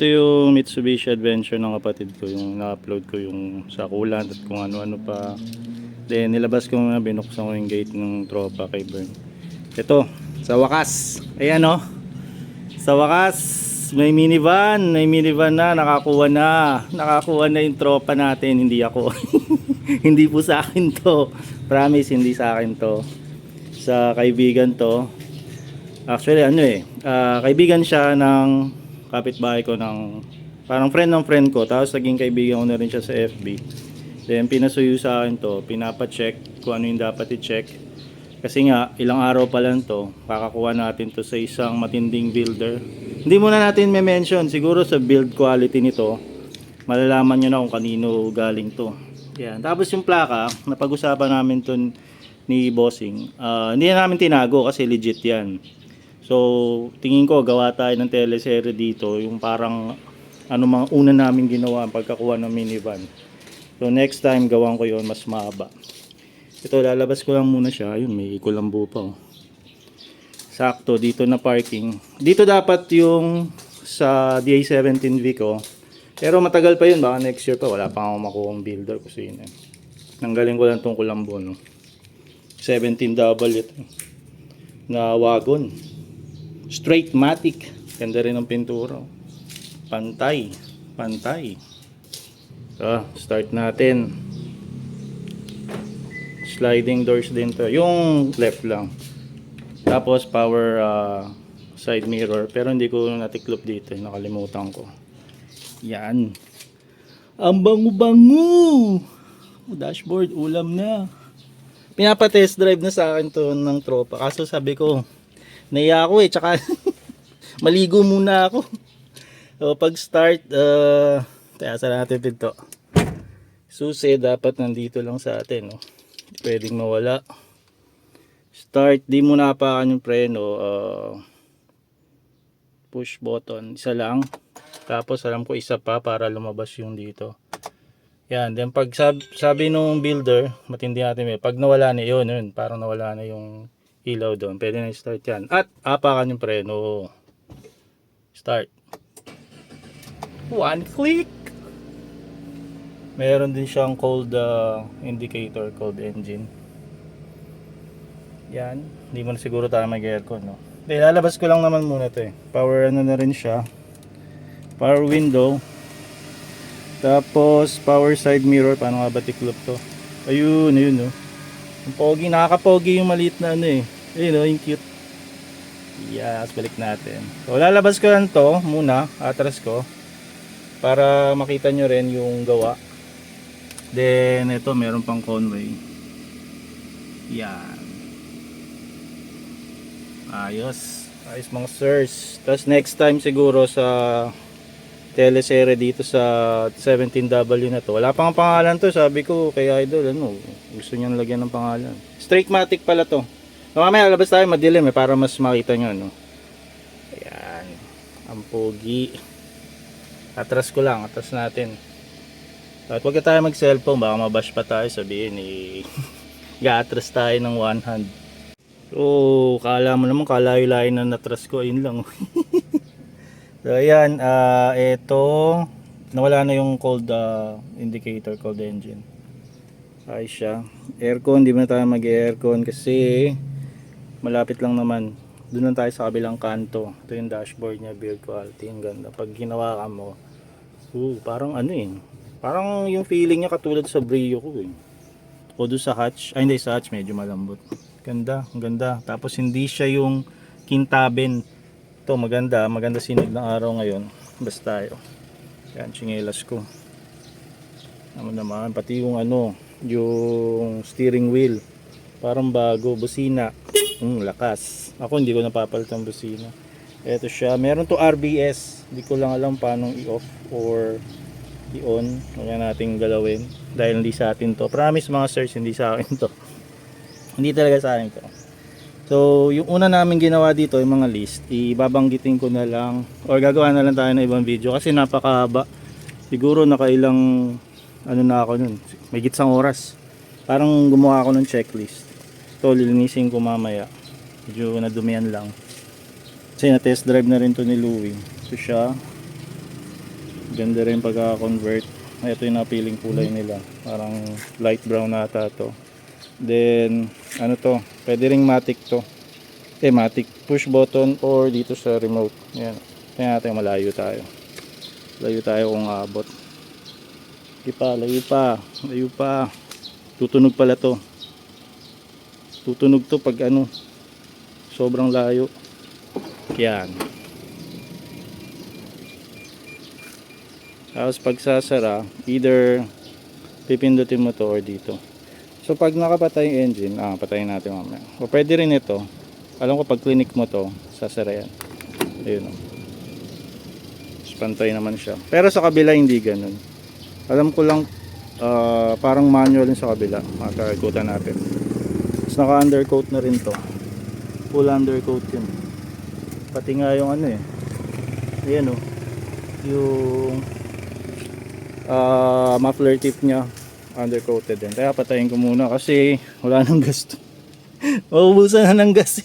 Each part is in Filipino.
Ito yung Mitsubishi Adventure ng kapatid ko, yung na-upload ko yung sa kulant at kung ano-ano pa. Then nilabas ko nga, binuksan ko yung gate ng tropa kay Bern. Ito, sa wakas. Ayan oh. Sa wakas, may minivan, may minivan na, nakakuha na. Nakakuha na yung tropa natin, hindi ako. hindi po sa akin to. Promise, hindi sa akin to. Sa kaibigan to. Actually, ano eh, ah, kaibigan siya ng kapitbahay ko ng parang friend ng friend ko. Tapos naging kaibigan ko na rin siya sa FB. Then pinasuyo sa akin to, pinapa-check kung ano yung dapat i-check. Kasi nga, ilang araw pa lang to, kakakuha natin to sa isang matinding builder. Hindi muna natin may mention, siguro sa build quality nito, malalaman nyo na kung kanino galing to. Yan. Tapos yung plaka, napag-usapan namin to ni Bossing. Ah, hindi na namin tinago kasi legit yan. So, tingin ko gawa tayo ng teleserye dito, yung parang ano mga una namin ginawa ang pagkakuha ng minivan. So, next time gawan ko yon mas mahaba. Ito, lalabas ko lang muna siya. Ayun, may kulambo pa. Oh. Sakto, dito na parking. Dito dapat yung sa DA17V ko. Pero matagal pa yun, baka next year pa. Wala pa akong makuha builder ko yun. Eh. Nanggaling ko lang tong kulambo. No? 17 double ito. Na wagon. Straight matic. Ganda rin ng pintura. Pantay. Pantay. So, start natin. Sliding doors din to. Yung left lang. Tapos power uh, side mirror. Pero hindi ko natiklop dito. eh. Nakalimutan ko. Yan. Ang bango-bango! Oh, Dashboard, ulam na. Pinapa-test drive na sa akin to ng tropa. Kaso sabi ko, naiya ako eh. Tsaka maligo muna ako. So pag start, uh, taya sa natin pinto. Susi dapat nandito lang sa atin. No? Pwedeng mawala. Start, di mo napakan yung preno. Uh, push button, isa lang. Tapos alam ko isa pa para lumabas yung dito. Yan, then pag sab sabi nung builder, matindi natin may, pag nawala na yun, yun, parang nawala na yung ilaw doon. Pwede na start yan. At apakan yung preno. Start. One click. Meron din siyang cold uh, indicator, cold engine. Yan. Hindi mo na siguro tayo mag-aircon, no? Hindi, lalabas ko lang naman muna to eh. Power ano na rin siya. Power window. Tapos, power side mirror. Paano nga ba tiklop to? Ayun, ayun, no? Pogi, nakakapogi yung maliit na ano eh. Ayun, no? Yung cute. Yes, balik natin. So, lalabas ko lang to muna. Atras ko. Para makita nyo rin yung gawa. Then, ito, meron pang conway. Yan. Ayos. Ayos mga sirs. Tapos next time siguro sa teleserye dito sa 17W na to. Wala pang pangalan to. Sabi ko kay Idol, ano, gusto niyang lagyan ng pangalan. Straight matic pala to. So, mamaya lalabas tayo madilim eh, para mas makita nyo. No? Ayan. Ang pogi. Atras ko lang. Atras natin. At huwag tayo mag cellphone. Baka mabash pa tayo sabihin eh. Ga-atras tayo ng one hand. So, kala mo naman kalayo-layo na natras ko, ayun lang. so, ayan, ah ito, nawala na yung cold ah, indicator, cold engine. Ayos siya. Aircon, di ba na tayo mag-aircon kasi malapit lang naman. Doon lang tayo sa kabilang kanto. Ito yung dashboard niya, build quality, ang ganda. Pag ginawa ka mo, uh, parang ano eh, parang yung feeling niya katulad sa Brio ko eh. O doon sa hatch, ay hindi sa hatch, medyo malambot. Ganda, ang ganda. Tapos hindi siya yung kintaben. Ito maganda, maganda sinig ng araw ngayon. Basta tayo. Yan, chinelas ko. Ano naman, pati yung ano, yung steering wheel. Parang bago, busina. Hmm, lakas. Ako hindi ko napapalit ang busina. Ito siya. Meron to RBS. Hindi ko lang alam paano i-off or i-on. Huwag natin galawin. Dahil hindi sa atin to. Promise mga sirs, hindi sa akin to. Hindi talaga sa akin to. So, yung una namin ginawa dito, yung mga list, ibabanggitin ko na lang or gagawa na lang tayo ng ibang video kasi napakahaba. Siguro nakailang ano na ako nun, may gitsang oras. Parang gumawa ako ng checklist. Ito, lilinisin ko mamaya. Medyo nadumihan lang. Kasi na-test drive na rin to ni Louie. Ito siya. Ganda rin pagka-convert. Ito yung napiling kulay nila. Parang light brown na ata to. Then, ano to? Pwede ring matic to. Eh, matic push button or dito sa remote. Yan. Tingnan natin malayo tayo. Layo tayo kung abot. Di pa, layo pa. Layo pa. Tutunog pala to. Tutunog to pag ano. Sobrang layo. Yan. Tapos pag sasara, either pipindutin mo to or dito. So pag nakapatay yung engine, ah, patayin natin mamaya. O pwede rin ito. Alam ko pag clinic mo to, sasara yan. Ayun o. Tapos pantay naman siya. Pero sa kabila hindi ganun. Alam ko lang, ah, parang manual din sa kabila. Makakaikutan natin. Tapos naka-undercoat na rin to. Full undercoat yun. Pati nga yung ano eh. Ayan o. Yung ah muffler tip niya undercoated din. Kaya patayin ko muna kasi wala nang gasto. Maubusan na ng gas.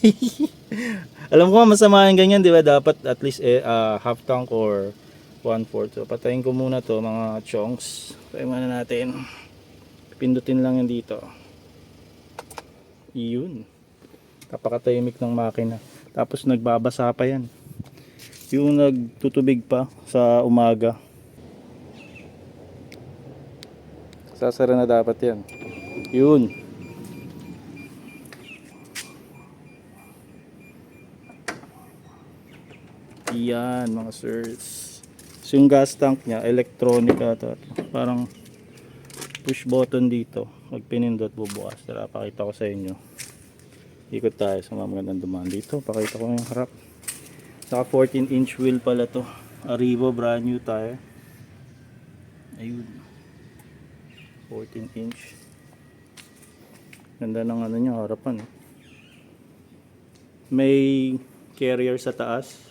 Alam ko masama yung ganyan, di ba? Dapat at least eh, ah, half tank or one fourth. So patayin ko muna to mga chunks. Patayin muna natin. Pindutin lang yan dito. Yun. Kapakatahimik ng makina. Tapos nagbabasa pa yan. Yung nagtutubig pa sa umaga. Sasara na dapat yan. Yun. Yan mga sirs. So yung gas tank niya, electronic ata. Parang push button dito. Pag pinindot bubukas. Tara, pakita ko sa inyo. Ikot tayo sa mga magandang dumaan dito. Pakita ko yung harap. Saka 14 inch wheel pala to. Arrivo brand new tire. Ayun. 14 inch. Ganda ng ano niya, harapan. eh. May carrier sa taas.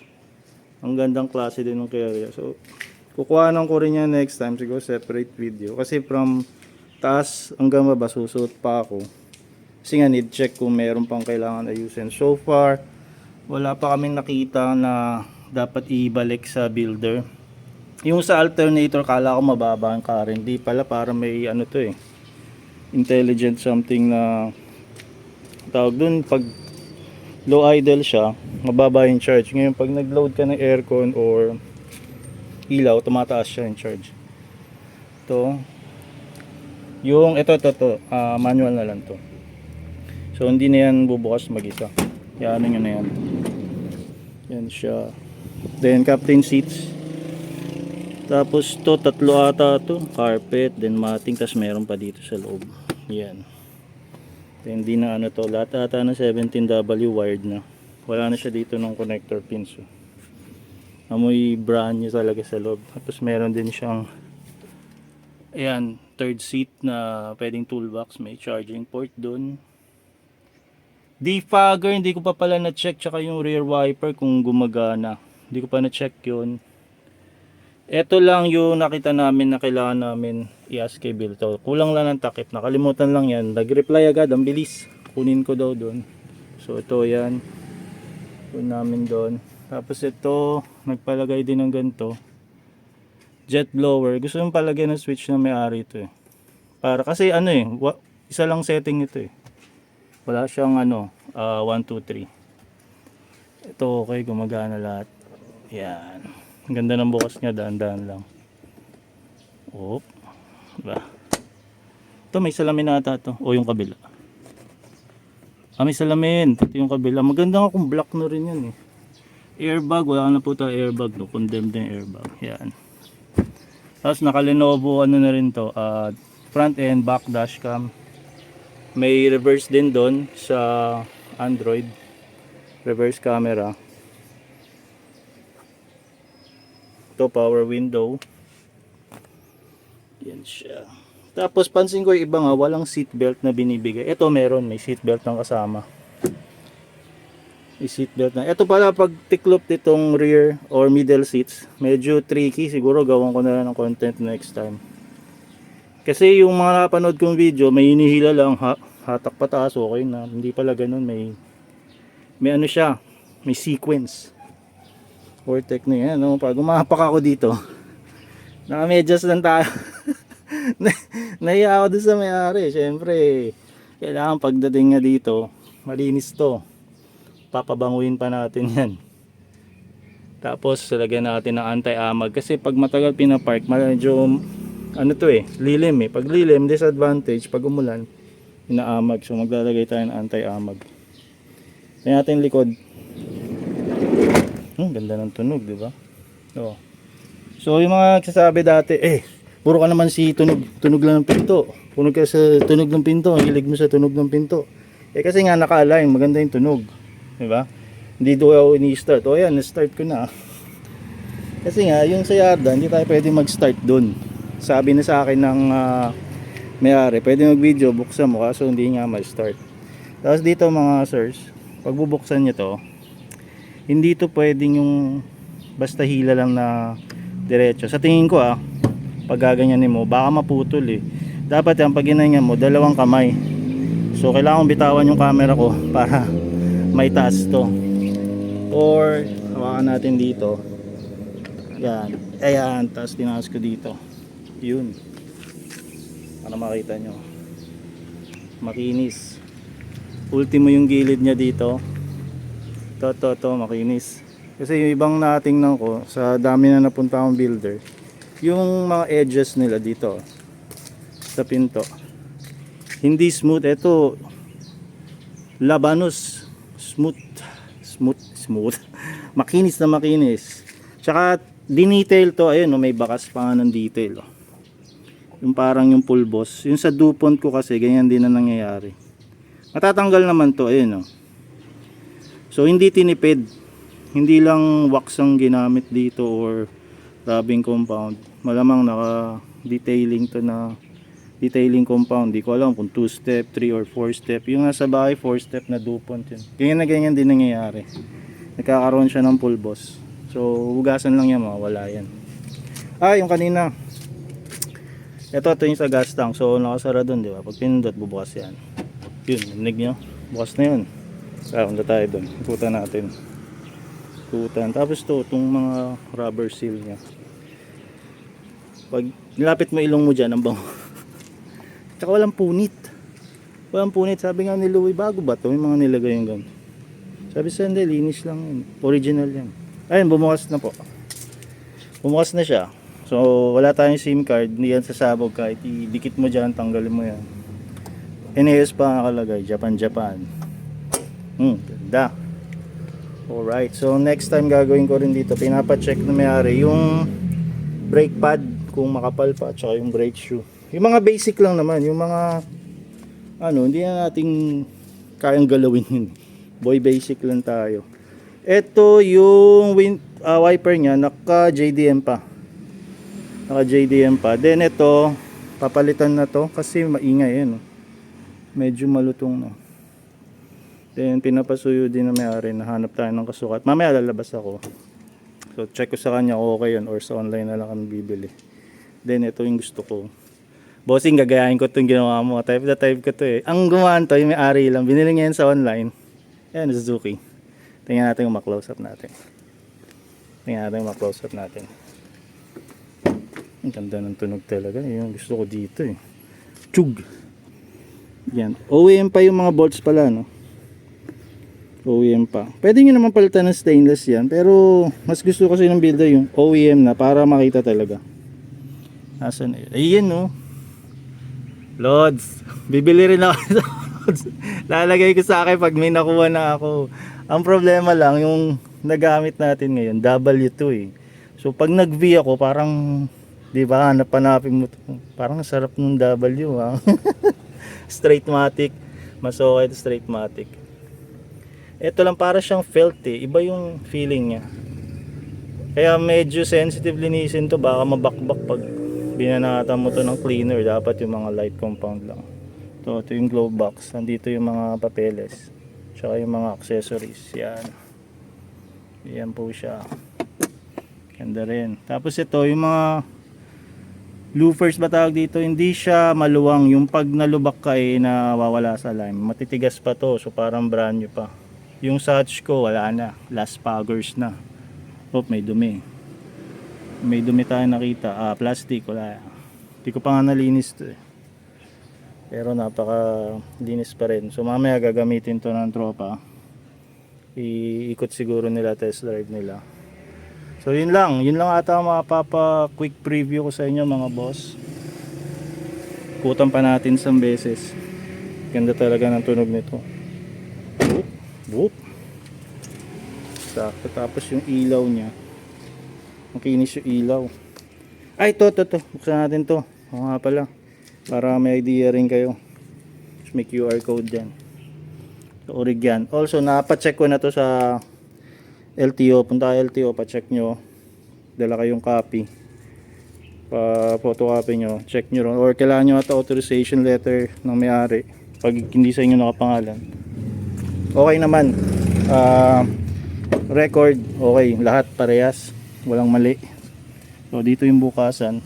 Ang gandang klase din ng carrier. So, kukuhanan ko rin yan next time. Siguro separate video. Kasi from taas hanggang baba, susuot pa ako. Kasi nga need check kung meron pang kailangan ayusin. So far, wala pa kaming nakita na dapat ibalik sa builder. Yung sa alternator, kala ko mababa ang current. Hindi pala, para may ano to eh. Intelligent something na tawag dun, pag low idle siya, mababa yung charge. Ngayon, pag nag-load ka ng aircon or ilaw, tumataas siya yung charge. Ito, yung, ito, ito, ito, ah, manual na lang to. So, hindi na yan bubukas mag-isa. Yan, nyo na yan. Yan siya. Then, captain seats. Tapos to tatlo ata to, carpet, then matting, tas meron pa dito sa loob. Yan. Then hindi na ano to, lahat ata ng 17W wired na. Wala na siya dito ng connector pins. Oh. Amoy brand new talaga sa loob. Tapos meron din siyang ayan, third seat na pwedeng toolbox, may charging port doon. Defogger, hindi ko pa pala na-check tsaka yung rear wiper kung gumagana. Hindi ko pa na-check yun. Ito lang yung nakita namin na kailangan namin i-ask kay Bill. Kulang lang ng takip. Nakalimutan lang yan. Nag-reply agad. Ang bilis. Kunin ko daw doon. So ito yan. Kunin namin doon. Tapos ito, nagpalagay din ng ganito. Jet blower. Gusto yung palagay ng switch na may-ari ito eh. Para kasi ano eh, isa lang setting ito eh. Wala siyang ano, 1, 2, 3. Ito okay, gumagana lahat. Yan. Ang ganda ng bukas niya, daan-daan lang. Op. Diba? Ito, may salamin ata to. O yung kabila. Ah, may salamin. Ito yung kabila. Maganda nga kung black na rin yan eh. Airbag, wala na po tayo airbag. No? Condemned na airbag. Yan. Tapos naka-Lenovo ano na rin to. ah, front end, back dashcam. May reverse din doon sa Android. Reverse camera. Ito power window. Yan siya. Tapos pansin ko yung iba nga walang seatbelt na binibigay. Ito meron, may seatbelt ng kasama. May seatbelt na. Ito pala pag tiklop nitong rear or middle seats, medyo tricky. Siguro gawan ko na lang ng content next time. Kasi yung mga napanood kong video, may hinihila lang ha, hatak pataas, okay na. Hindi pala ganun, may may ano siya, may sequence. Vortex na yan, no? pag umapak ako dito, Nakamedyas lang tayo. Na- Nahiya ako doon sa may-ari. Siyempre, kailangan pagdating nga dito, malinis to. Papabanguin pa natin yan. Tapos, lagyan natin ng anti-amag. Kasi pag matagal pinapark, medyo, ano to eh, lilim eh. Pag lilim, disadvantage. Pag umulan, inaamag. So, maglalagay tayo ng anti-amag. Tingnan natin likod. Hmm, ganda ng tunog, di ba? Oo. So, yung mga nagsasabi dati, eh, puro ka naman si tunog, tunog lang ng pinto. Puno ka sa tunog ng pinto, hilig mo sa tunog ng pinto. Eh, kasi nga naka-align, maganda yung tunog. Di ba? Hindi do ako ini-start. O yan, na-start ko na. Kasi nga, yung sa Yarda, hindi tayo pwede mag-start dun. Sabi na sa akin ng ah, may-ari, pwede mag-video, buksan mo, kaso hindi nga ma-start. Tapos dito mga sirs, pag bubuksan nyo to, hindi to pwedeng yung basta hila lang na diretso. Sa tingin ko ah, pag gaganyanin mo, baka maputol eh. Dapat yan, pag mo, dalawang kamay. So, kailangan bitawan yung camera ko para may taas to. Or, hawakan natin dito. Yan. Ayan, tapos tinaas ko dito. Yun. Para makita nyo. Makinis. Ultimo yung gilid niya dito. To, to, to, makinis. Kasi yung ibang natingnan ko, sa dami na napunta akong builder, yung mga edges nila dito, sa pinto, hindi smooth. Ito, labanos. Smooth. Smooth. Smooth. makinis na makinis. Tsaka, dinetail to. Ayun, may bakas pa ng detail. Oh. Yung parang yung pulbos. Yung sa DuPont ko kasi, ganyan din na nangyayari. Matatanggal naman to. Ayun, oh. So, hindi tinipid. Hindi lang wax ang ginamit dito or rubbing compound. Malamang naka detailing to na detailing compound. Di ko alam kung 2 step, 3 or 4 step. Yung nasa bahay, 4 step na DuPont yun. Ganyan na ganyan din nangyayari. Nagkakaroon siya ng pulbos. So, hugasan lang yan, mawala yan. Ah, yung kanina. Ito, ito yung sa gas tank. So, nakasara dun, di ba? Pag pinindot, bubukas yan. Yun, narinig nyo? Bukas na yun. Kaya, punta tayo dun. Ikutan natin. Ikutan. Tapos to, itong mga rubber seal niya. Pag nilapit mo ilong mo dyan, ang bango. Tsaka walang punit. Walang punit. Sabi nga ni Louie, bago ba to? May mga nilagay yung ganun. Sabi sa hindi, linis lang yun. Original yan. Ayun, bumukas na po. Bumukas na siya. So, wala tayong SIM card. Hindi yan sasabog kahit idikit mo dyan, tanggalin mo yan. NAS pa nakalagay. Japan, Japan. Hmm, ganda. Alright, so next time gagawin ko rin dito, pinapacheck na may-ari yung brake pad kung makapal pa, tsaka yung brake shoe. Yung mga basic lang naman, yung mga ano, hindi na nating kayang galawin yun. Boy basic lang tayo. Ito yung wind, ah, wiper niya, naka JDM pa. Naka JDM pa. Then ito, papalitan na to kasi maingay yan. oh. Medyo malutong na. Then pinapasuyo din na may-ari, nahanap tayo ng kasukat. Mamaya lalabas ako. So check ko sa kanya kung okay yun or sa online na lang kami bibili. Then ito yung gusto ko. Bossing, gagayahin ko itong ginawa mo. Type na type ko to eh. Ang gumawa to, yung may-ari lang. Binili niya sa online. Ayan, Suzuki. Tingnan natin yung ma-close up natin. Tingnan natin yung ma-close up natin. Ang ganda ng tunog talaga. Yung gusto ko dito eh. Chug! Yan. OEM pa yung mga bolts pala, no? OEM pa. Pwede nyo naman palitan ng stainless yan. Pero, mas gusto kasi ng builder yung OEM na para makita talaga. Asan na? Ayan, no? Lods. Bibili rin ako sa Lods. Lalagay ko sa akin pag may nakuha na ako. Ang problema lang, yung nagamit natin ngayon, W2 eh. So, pag nag-V ako, parang, di ba, hanap-hanapin mo to. Parang ang sarap ng W, ha? straight matic. Mas okay straight matic. Ito lang para siyang felt eh. Iba yung feeling niya. Kaya medyo sensitive linisin to. Baka mabakbak pag binanatan mo to ng cleaner. Dapat yung mga light compound lang. Ito, ito yung glove box. Nandito yung mga papeles. Tsaka yung mga accessories. Yan. Yan po siya. Ganda rin. Tapos ito, yung mga loafers ba tawag dito, hindi siya maluwang. Yung pag nalubak ka eh, nawawala sa lime. Matitigas pa to, so parang brand new pa. Yung Satch ko, wala na. Last poggers na. Oh, may dumi. may dumi tayo nakita. Ah, plastic. Wala. Hindi ko pa nga nalinis to eh. Pero napaka linis pa rin. So mamaya gagamitin to ng tropa. Iikot siguro nila test drive nila. So yun lang. Yun lang ata ang mapapa quick preview ko sa inyo mga boss. Ikutan pa natin isang beses. Ganda talaga ng tunog nito. Whoop. Sakto. Tapos yung ilaw niya. Makinis yung ilaw. Ay, to, to, to. Buksan natin to. Oo nga pala. Para may idea rin kayo. Tapos May QR code dyan. So, orig yan. Also, napacheck ko na to sa LTO. Punta ka LTO, pacheck nyo. Dala kayong copy. Pa photocopy nyo. Check nyo ron. Or kailangan nyo ata authorization letter ng may-ari. Pag hindi sa inyo nakapangalan. Okay naman. Ah record, okay. Lahat parehas. Walang mali. So, dito yung bukasan.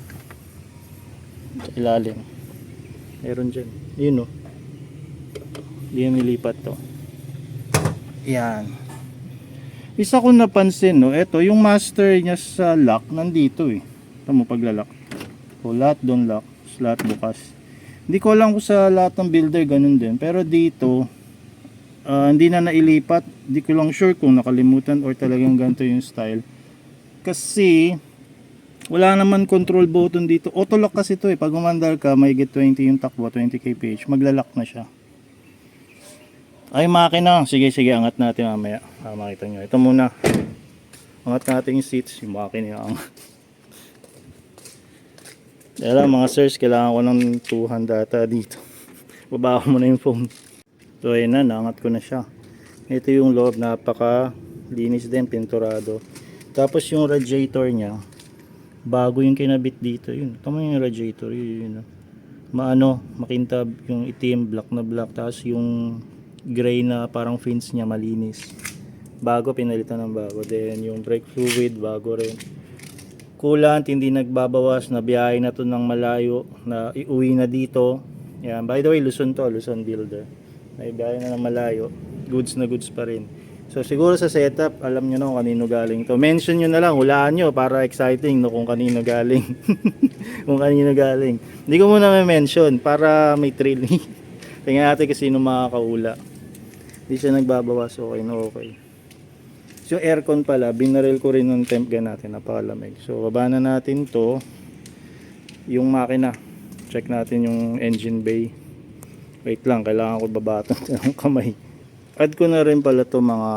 Sa ilalim. Meron dyan. Yun o. Hindi yung nilipat to. Yan. Isa ko napansin, no, eto, yung master niya sa lock, nandito eh. Ito mo paglalak. O, lahat doon lock, lahat bukas. Hindi ko alam kung sa lahat ng builder ganun din. Pero dito, ah, hindi na nailipat. Hindi ko lang sure kung nakalimutan or talagang ganito yung style. Kasi, wala naman control button dito. Auto lock kasi to eh. Pag umandar ka, may get 20 yung takbo, 20 kph. Maglalak na siya. Ay, makina. Sige, sige, angat natin mamaya. Para makita nyo. Ito muna. Angat natin yung seats. Yung makina yung angat. Lang, mga sirs, kailangan ko ng 200 data dito. Baba ko muna yung phone. So, ayun na, naangat ko na siya. Ito yung loob, napaka linis din, pinturado. Tapos yung radiator niya, bago yung kinabit dito. Yun, tama yung radiator, yun, yun. Maano, makintab, yung itim, black na black. Tapos yung gray na parang fins niya malinis. Bago, pinalitan ng bago. Then yung brake fluid, bago rin. Coolant, hindi nagbabawas, na biyahe na to ng malayo, na iuwi na dito. Yan, by the way, Luzon to, Luzon Builder. May biyahe na malayo, goods na goods pa rin. So siguro sa setup, alam nyo na kung kanino galing to. Mention nyo na lang, hulaan nyo para exciting no kung kanino galing. kung kanino galing. Hindi ko muna may mention para may thrill. Tingnan natin kasi sino makakaula. Hindi siya nagbabawas, okay na okay. So yung aircon pala, binaril ko rin ng temp gun natin, napakalamig. So baba na natin to, yung makina. Check natin yung engine bay. Wait lang, kailangan ko babaton ng kamay. Add ko na rin pala to mga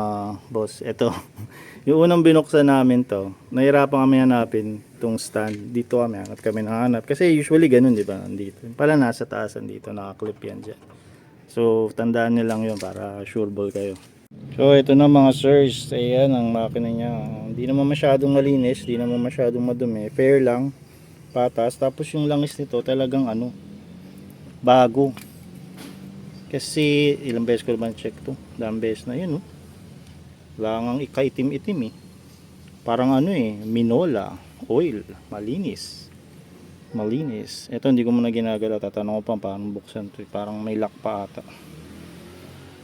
boss. Ito. yung unang binuksan namin to, nahirapan kami hanapin tong stand. Dito kami, hanap kami nahanap. Kasi usually ganun, di ba? Dito. Pala nasa taasan dito, nakaklip yan dyan. So, tandaan nyo lang yun para sure ball kayo. So, ito na mga sirs. Ayan, ang makina niya. Hindi naman masyadong malinis, hindi naman masyadong madumi. Fair lang, patas. Tapos yung langis nito talagang ano, bago. Kasi ilang beses ko naman check to. Dalang beses na yun, oh. Nga ikaitim-itim eh. Parang ano eh, minola, oil, malinis. Malinis. Ito hindi ko muna ginagalaw. Tatanong ko pa paano buksan to. eh. Parang may lock pa ata.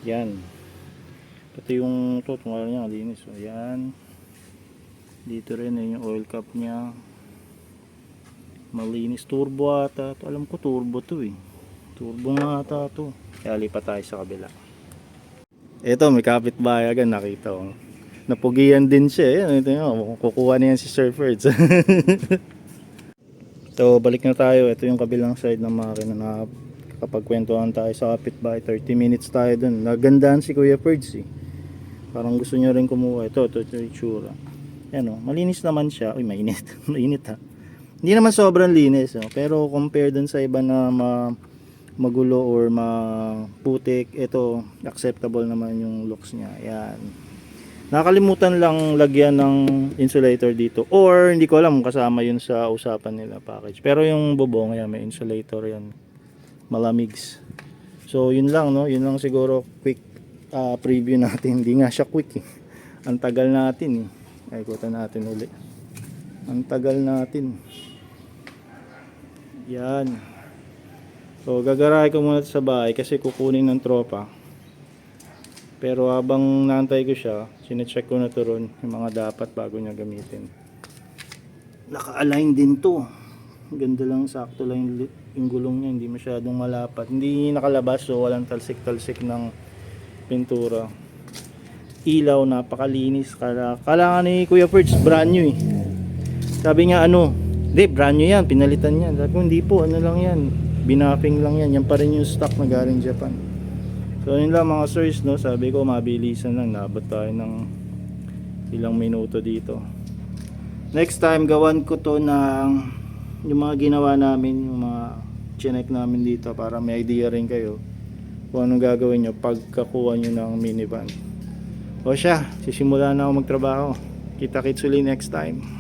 Yan. Pati yung to, tungal niya, malinis. So, yan. Dito rin eh, yung oil cap niya. Malinis. Turbo ata. to. Alam ko turbo to eh. Turbo nga ata to. Kaya lipat tayo sa kabila. Ito, may kapitbahay agad nakita ko. Napugian din siya. Ayan, ito yun. Kukuha na yan si Sir Ferds. so, balik na tayo. Ito yung kabilang side ng makina na kapag kwentuhan tayo sa kapitbahay. 30 minutes tayo dun. Nagandahan si Kuya Ferds eh. Parang gusto niya rin kumuha. Ito, ito, ito yung itsura. Yan o, malinis naman siya. Uy, mainit. mainit ha. Hindi naman sobrang linis. Oh. Pero compare dun sa iba na ma magulo or maputik, ito acceptable naman yung looks niya. Yan. Nakalimutan lang lagyan ng insulator dito or hindi ko alam kasama yun sa usapan nila package. Pero yung bubong yan may insulator yan. Malamigs. So yun lang no, yun lang siguro quick ah, preview natin. Hindi nga siya quick eh. Ang tagal natin eh. Ay, ikutan natin uli. Ang tagal natin. Yan. So, gagarahe ko muna sa bahay kasi kukunin ng tropa. Pero habang naantay ko siya, sinecheck ko na to ron yung mga dapat bago niya gamitin. naka-align din to. Ganda lang, sakto lang yung, gulong niya, hindi masyadong malapat. Hindi nakalabas, so walang talsik-talsik ng pintura. Ilaw, napakalinis. Kala, kala ni Kuya Perch, brand new eh. Sabi nga ano, hindi, brand new yan, pinalitan yan. Sabi ko, hindi po, ano lang yan, binapping lang yan. Yan pa rin yung stock na galing Japan. So yun lang mga sirs, no? sabi ko mabilisan lang, nabot tayo ng ilang minuto dito. Next time, gawan ko to ng yung mga ginawa namin, yung mga chinek namin dito para may idea rin kayo kung anong gagawin nyo pagkakuha nyo ng minivan. O siya, sisimula na ako magtrabaho. Kita-kits ulit next time.